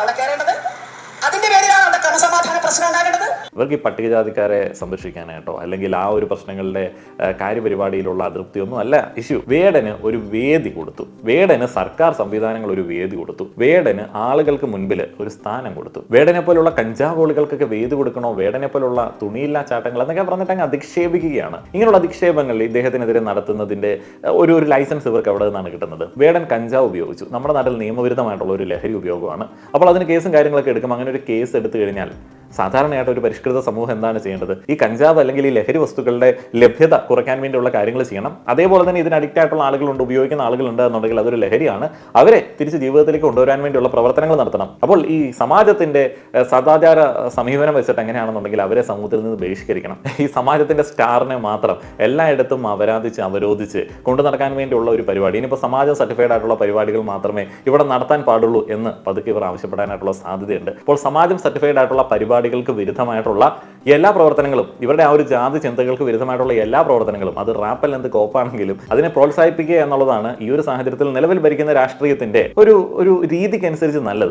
ahora quiere. ഇവർക്ക് ഈ പട്ടികജാതിക്കാരെ സംരക്ഷിക്കാനായിട്ടോ അല്ലെങ്കിൽ ആ ഒരു പ്രശ്നങ്ങളുടെ കാര്യപരിപാടിയിലുള്ള അതൃപ്തിയൊന്നും അല്ല. ഇഷ്യൂ. വേടന് ഒരു വേദി കൊടുത്തു. വേടന് സർക്കാർ സംവിധാനങ്ങൾ ഒരു വേദി കൊടുത്തു. വേടന് ആളുകൾക്ക് മുൻപിൽ ഒരു സ്ഥാനം കൊടുത്തു. വേടനെ പോലുള്ള കഞ്ചാവോളികൾക്കൊക്കെ വേദി കൊടുക്കണോ? വേടനെ പോലുള്ള തുണിയില്ലാ ചാട്ടങ്ങൾ എന്നൊക്കെ പറഞ്ഞിട്ട് അങ്ങ് അധിക്ഷേപിക്കുകയാണ്. ഇങ്ങനെയുള്ള അധിക്ഷേപങ്ങൾ ഇദ്ദേഹത്തിനെതിരെ നടത്തുന്നതിന്റെ ഒരു ഒരു ലൈസൻസ് ഇവർക്ക് എവിടെ നിന്നാണ് കിട്ടുന്നത്. വേടൻ കഞ്ചാവ് ഉപയോഗിച്ചു. നമ്മുടെ നാട്ടിൽ നിയമവിരുദ്ധമായിട്ടുള്ള ഒരു ലഹരി ഉപയോഗമാണ്. അപ്പോൾ അതിന് കേസും കാര്യങ്ങളൊക്കെ എടുക്കും. അങ്ങനെ ഒരു കേസ് എടുത്തു കഴിഞ്ഞാൽ സാധാരണയായിട്ട് ഒരു പരിഷ്കൃത സമൂഹം എന്താണ് ചെയ്യേണ്ടത്? ഈ കഞ്ചാവ് അല്ലെങ്കിൽ ഈ ലഹരി വസ്തുക്കളുടെ ലഭ്യത കുറയ്ക്കാൻ വേണ്ടിയുള്ള കാര്യങ്ങൾ ചെയ്യണം. അതേപോലെ തന്നെ ഇതിന് അഡിക്റ്റ് ആയിട്ടുള്ള ആളുകളുണ്ട് ഉപയോഗിക്കുന്ന ആളുകളുണ്ട് എന്നുണ്ടെങ്കിൽ അതൊരു ലഹരിയാണ്. അവരെ തിരിച്ച് ജീവിതത്തിലേക്ക് കൊണ്ടുവരാൻ വേണ്ടിയുള്ള പ്രവർത്തനങ്ങൾ നടത്തണം. അപ്പോൾ ഈ സമാജത്തിന്റെ സദാചാര സമീപനം വെച്ചിട്ട് എങ്ങനെയാണെന്നുണ്ടെങ്കിൽ അവരെ സമൂഹത്തിൽ നിന്ന് ബഹിഷ്കരിക്കണം. ഈ സമാജത്തിന്റെ സ്റ്റാറിനെ മാത്രം എല്ലായിടത്തും അപരാധിച്ച് അവരോധിച്ച് കൊണ്ടു നടക്കാൻ വേണ്ടിയുള്ള ഒരു പരിപാടി. ഇനിയിപ്പോൾ സമാജം സർട്ടിഫൈഡ് ആയിട്ടുള്ള പരിപാടികൾ മാത്രമേ ഇവിടെ നടത്താൻ പാടുള്ളൂ എന്ന് പതുക്കെ ഇവർ ആവശ്യപ്പെടാനായിട്ടുള്ള സാധ്യതയുണ്ട്. അപ്പോൾ സമാജം സർട്ടിഫൈഡ് ആയിട്ടുള്ള പരിപാടികൾക്ക് വിരുദ്ധമായിട്ടുള്ള എല്ലാ പ്രവർത്തനങ്ങളും ഇവരുടെ ആ ഒരു ജാതി ചിന്തകൾക്ക് വിരുദ്ധമായിട്ടുള്ള എല്ലാ പ്രവർത്തനങ്ങളും അത് റാപ്പൽ എന്ത് കോപ്പാണെങ്കിലും അതിനെ പ്രോത്സാഹിപ്പിക്കുക എന്നുള്ളതാണ് ഈ ഒരു സാഹചര്യത്തിൽ നിലവിൽ ഭരിക്കുന്ന രാഷ്ട്രീയത്തിന്റെ ഒരു ഒരു രീതിക്കനുസരിച്ച് നല്ലത്.